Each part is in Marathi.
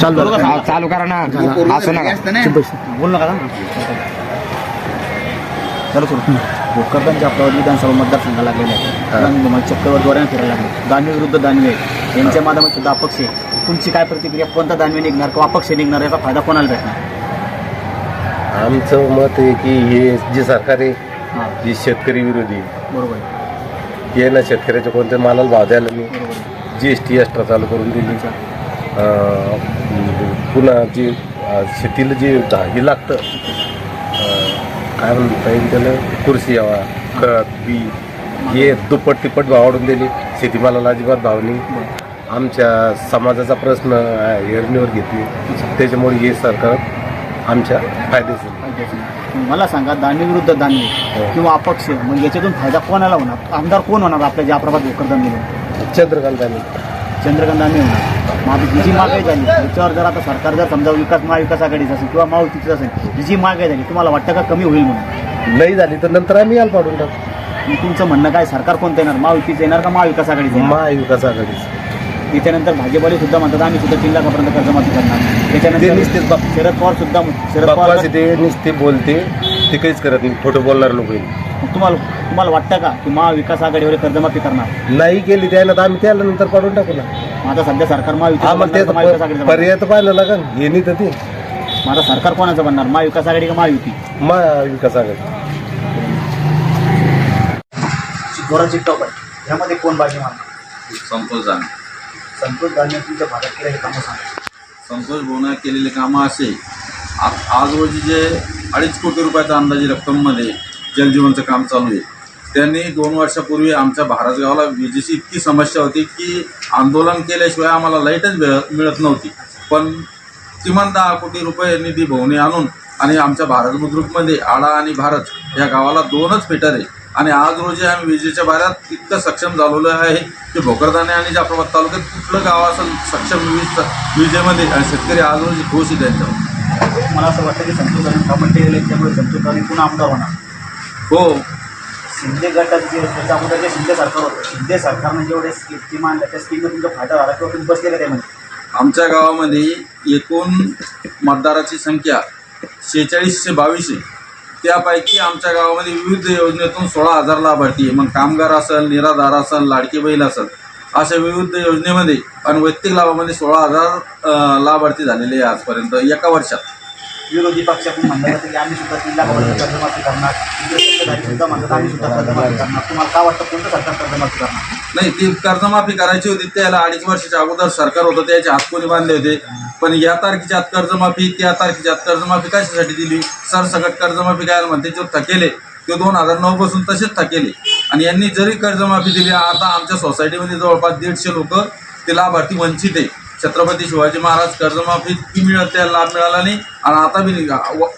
चालू. हा, चालू करा ना. असं नका. बोल नका ना. चालू करू भोकरदांच्या आपल्या विधानसभा मतदारसंघ लागलेले आहे. आणि तुम्हाला चक्करवर फिरायला लागले. दानवे विरुद्ध दानवे. यांच्या माध्यमात सुद्धा अपक्ष आहे. तुमची काय प्रतिक्रिया? कोणता दानवे निघणार? किंवा अपक्ष निघणार? याचा फायदा कोणाला भेटणार? आमचं मत आहे की हे जे सरकार आहे हां. जे शेतकरी विरोधी आहे, बरोबर आहे. हे ना शेतकऱ्याच्या कोणत्या मालाला भाव द्यायला नाही. बरोबर आहे. जी एस टी एक्स्ट्रा चालू करून दिली. पुन्हा जे शेतीला जे हे लागतं काय म्हणता येईल त्याला? कुर्सी यावा खत बी हे दुप्पट तिप्पट भाव वाढून दिले शेतीमालाला अजिबात भाव नाही. आमच्या समाजाचा प्रश्न हेरणीवर घेतली त्याच्यामुळे हे सरकार आमच्या फायदेशीर मग मला सांगा दानवे विरुद्ध दानवे किंवा अपक्ष मग याच्यातून फायदा कोणाला होणार? आमदार कोण होणार आपल्या ज्याप्रभात भोकरदान निघून चंद्रकांत आणि चंद्रकांत होणार. मग आता ही जी महागाई झाली याच्यावर जर आता सरकार जर समजा विकास महाविकास आघाडीचं असेल किंवा महायुतीचं असेल ही जी महागाई झाली तुम्हाला वाटतं का कमी होईल म्हणून? नाही झाली तर नंतर आम्ही याला पाडून टाकू. तुमचं म्हणणं काय? सरकार कोणतं येणार? महायुतीचं येणार का महाविकास आघाडीचं? महाविकास आघाडीच. त्याच्यानंतर भाजपवाले सुद्धा म्हणतात आम्ही सुद्धा तीन लाखापर्यंत कर्जमाफी करणार. त्याच्यानंतर शरद पवार सुद्धा शरद पवार ते नुसते बोलते ते काहीच करत नाही. खोटं बोलणार लोक तुम्हाला तुम्हाला वाटतं का की महाविकास आघाडीवर कर्जमाफी करणार? नाही केली त्याला तर आम्ही त्याला नंतर पाडून टाकू ना. आता सध्या सरकार महायुती आम्हाला बनणार का महाविकास त्याचा आघाडीचं पर्याय तर पाहिलं लागेल. हे नाही तर ते. आता सरकार कोणाचं बनणार? महाविकास आघाडी का महायुती? महाविकास आघाडी. जोरा चिट्टॉप आहे यामध्ये कोण बाजी मारणार? संतोष दाने संतोष दानवे तुमच्या भागात केलं हे कामं सांगा संतोष भवना केलेले कामं असे. आ- आज रोजी जे अडीच कोटी रुपयाच्या अंदाजे रक्कममध्ये जलजीवनचं काम चालू आहे. त्यांनी दोन वर्षापूर्वी आमच्या भारत गावाला विजेची इतकी समस्या होती की आंदोलन केल्याशिवाय आम्हाला लाईटच मिळत मिळत नव्हती. पण किमान दहा कोटी रुपये निधी भवने आणून आणि आमच्या भारत बुद्रुकमध्ये आडा आणि भारत या गावाला दोनच फिटर आहे. आणि आज रोजी आम्ही विजेच्या बाऱ्यात इतकं सक्षम झालेलो आहे की भोकरदाने आणि जाफराबाद तालुक्यात कुठलं गाव असं सक्षम वीज विजेमध्ये आणि शेतकरी आज रोजी खुश आहे त्यांच्यावर मला असं वाटतं की संतोष दानवे कामं केलेले त्यामुळे संतोष दानवे पुन्हा आमदार होणार. हो. शिंदे गटात जे त्याच्या अगोदर जे शिंदे सरकार होतं. शिंदे सरकारनं जेवढे स्कीम आणल्या त्या स्कीमचा तुमचा फायदा झाला किंवा तुम्ही बसले का त्यामध्ये आमच्या गावामध्ये एकूण मतदाराची संख्या शेहेचाळीसशे बावीस आहे. त्यापैकी आमच्या गावामध्ये विविध योजनेतून सोळा हजार लाभार्थी आहे. मग कामगार असेल निराधार असेल लाडकी बैल असेल अशा विविध योजनेमध्ये आणि वैयक्तिक लाभामध्ये सोळा हजार अं, लाभार्थी झालेले आहे आजपर्यंत एका वर्षात. विरोधी पक्षातून म्हणलं जातं की आम्ही सुद्धा जिल्हा लाखापर्यंत कर्जमाफी करणार. सत्ताधारी सुद्धा म्हणतात आम्ही सुद्धा कर्जमाफी करणार. तुम्हाला काय वाटतं कोणतं सरकार कर्जमाफी करणार? नाही ती कर्जमाफी करायची होती त्याला अडीच वर्षाच्या अगोदर सरकार होतं त्याचे हातकोणी बांधले होते. पण या तारखेच्या आत कर्जमाफी त्या तारखेच्या आत कर्जमाफी कशासाठी दिली? सरसकट कर्जमाफी काय म्हणते जो थकेले ते दोन हजार नऊ पासून तसेच थकेले. आणि यांनी जरी कर्जमाफी दिली आता आमच्या सोसायटीमध्ये जवळपास दीडशे लोक ते लाभार्थी वंचित आहे छत्रपती शिवाजी महाराज कर्जमाफी ती मिळत त्याला लाभ मिळाला नाही. आणि आता बी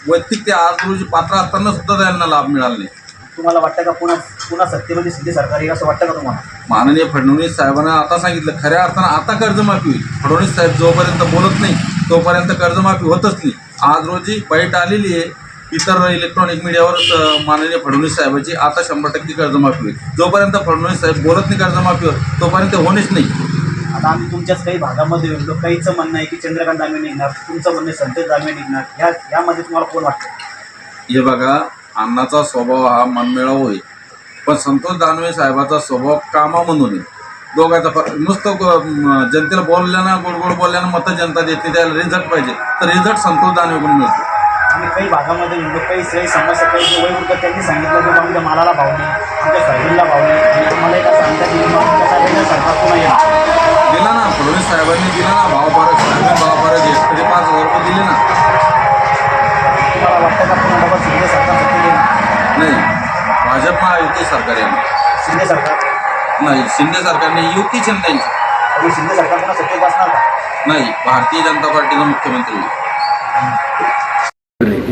वैयक्तिक ते आज रोजी पात्र असताना सुद्धा त्यांना लाभ मिळाला नाही. तुम्हाला वाटतं का पुन्हा पुन्हा सत्तेमध्ये शिंदे सरकार येईल असं वाटतं का तुम्हाला? माननीय फडणवीस साहेबांना आता सांगितलं खऱ्या अर्थानं आता कर्जमाफी होईल. फडणवीस साहेब जोपर्यंत बोलत नाही तोपर्यंत कर्जमाफी होतच नाही. आज रोजी बाईट आलेली आहे इतर इलेक्ट्रॉनिक मीडियावर माननीय फडणवीस साहेबाची आता शंभर टक्के कर्जमाफी होईल. जोपर्यंत फडणवीस साहेब बोलत नाही कर्जमाफीवर तोपर्यंत होणेच नाही. आता आम्ही तुमच्याच काही भागामध्ये येतो काहीचं म्हणणं आहे की चंद्रकांत दामे निघणार तुमचं म्हणणं आहे संतोष दामे निघणार ह्या यामध्ये तुम्हाला कोण वाटतं? हे बघा अण्णाचा स्वभाव हा मनमिळावू होईल. पण संतोष दानवे साहेबाचा स्वभाव कामा म्हणून आहे. दोघांचा फरक नुसतं ग- म, जनतेला बोलल्यानं गोड गोड बोलल्यानं मतं जनता देते त्याला रिझल्ट पाहिजे. तर रिझल्ट संतोष दानवेकडून मिळतो. आम्ही काही भागामध्ये येतो काही काही समस्या काही जे वयोवृद्ध त्यांनी सांगितलं की आमच्या मालाला भाव नाही आमच्या सोयाबीनला भाव नाही. आणि आम्हाला एका सांगता आमच्या साहेबांना सरकार पुन्हा येणार? दिला ना फडणवीस साहेबांनी दिला ना भाव फरक सोयाबीन भाव फरक हेक्टरी पाच हजार रुपये दिले ना. तुम्हाला वाटतं का पुन्हा डबल शिंदे सरकार सत्तेत नाही भाजप महायुती सरकार आहे शिंदे सरकार? नाही शिंदे सरकारने युती त्यांची तरी शिंदे सरकार पुन्हा सत्तेत बसणार का? नाही भारतीय जनता पार्टीचा मुख्यमंत्री. होईल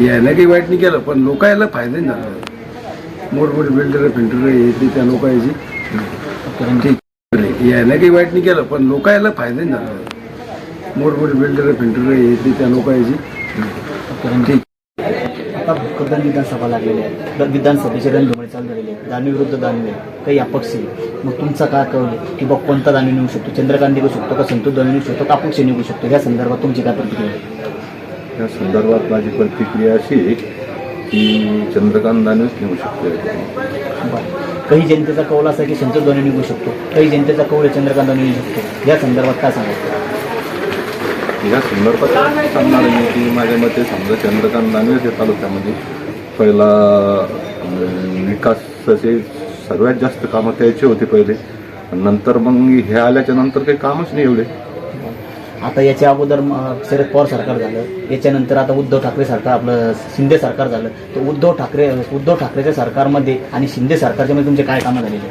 यायला काही वाईट नाही केलं पण लोकायला फायदा नाही झाला. मोठमोठे बिल्डर फिल्टर हे ते त्या लोकांची ठीक यायला काही वाईट नाही केलं पण लोकायला फायदा नाही झाला. मोठमोठे बिल्डर फिल्टर हे ते त्या लोकांची ठीक आता विधानसभा लागलेली आहे. विधानसभेचे रणधुमाळी चालू झालेली दानवे विरुद्ध दानवे काही अपक्ष. मग तुमचा काय आहे की बा कोणता दानवे निघू शकतो? चंद्रकांत निघू शकतो का? संतोष दानवे निघू शकतो का? अपक्ष निघू शकतो? या संदर्भात तुमची काय प्रतिक्रिया आहे या संदर्भात माझी प्रतिक्रिया अशी की चंद्रकांत दानवेच नेऊ शकतो. काही जनतेचा कौल असा आहे की संतोष दानवे निघू शकतो. काही जनतेचा कौल आहे चंद्रकांत दानवे निघू शकतो. या संदर्भात काय सांगायचं? या संदर्भात सांगणार मी की माझ्या मते समजा चंद्रकांत दानवेच या तालुक्यामध्ये पहिला विकासाचे सर्वात जास्त कामं त्याचे होते पहिले. नंतर मग हे आल्याच्यानंतर काही कामच नाही एवढे. आता याच्या अगोदर शरद पवार सरकार झालं. याच्यानंतर आता उद्धव ठाकरे सरकार आपलं शिंदे सरकार झालं. तर उद्धव ठाकरे उद्धव ठाकरेच्या सरकारमध्ये आणि शिंदे सरकारच्या मध्ये तुमचे काय कामं झालेले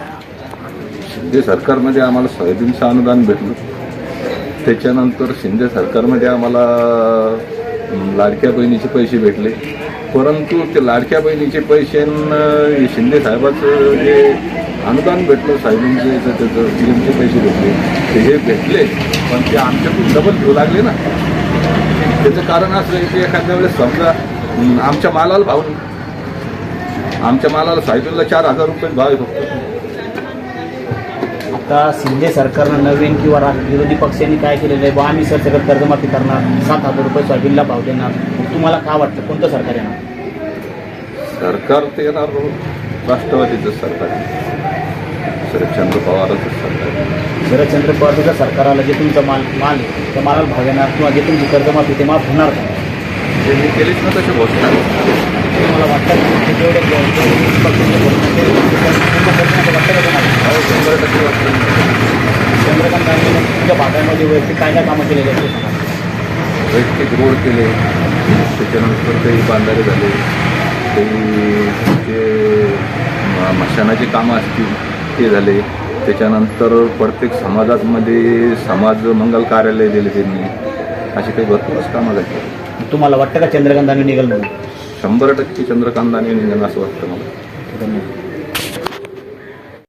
शिंदे सरकारमध्ये आम्हाला सोयाबीनचं अनुदान भेटलं. त्याच्यानंतर शिंदे सरकारमध्ये आम्हाला लाडक्या बहिणीचे पैसे भेटले. परंतु ते लाडक्या बहिणीचे पैसे शिंदे साहेबाचं जे अनुदान भेटलं सोयाबीनचे त्याचं पीएमचे पैसे भेटले ते हे भेटले. पण ते आमच्याकडून डबल घेऊ लागले ना. त्याचं कारण असं आहे की एखाद्या वेळेस समजा आमच्या मालाला भाव नाही. आमच्या मालाला सोयाबीनला चार हजार रुपये भाव आहे फक्त. आता शिंदे सरकारनं नवीन किंवा विरोधी पक्षांनी काय केलेलं आहे? बा आम्ही सरसकट कर्जमाफी करणार सात हजार रुपये सोयाबीनला भाव देणार. मग तुम्हाला काय वाटतं? कोणतं सरकार येणार? सरकार ते येणार राष्ट्रवादीचं सरकार. शरदचंद्र पवारांचं सरकार. आहे. शरदचंद्र पवारचं सरकारला जे तुमचा माल माल आहे त्या मालाला भाव येणार किंवा जे तुमची कर्जमाफी ते माफ होणार का ते मी केलीच ना तशी घोषणा मला वाटतं की ते जेवढे पक्षांचे घोषणा ते शंभर टक्के चंद्रकांत दानवेने तुमच्या भागामध्ये वैयक्तिक काय काय कामं केलेली आहेत ते. वैयक्तिक रोड केले त्याच्यानंतर काही बांधारे झाले काही जे म- मशानाची कामं असतील ते झाले त्याच्यानंतर प्रत्येक समाजामध्ये समाज मंगल कार्यालय दिले त्यांनी. अशी काही भरपूरच कामं झाली. तुम्हाला वाटतं का चंद्रकांत दानवे निघेल म्हणून शंभर टक्के चंद्रकांत दानवे निघणं असं वाटतं मला. धन्यवाद.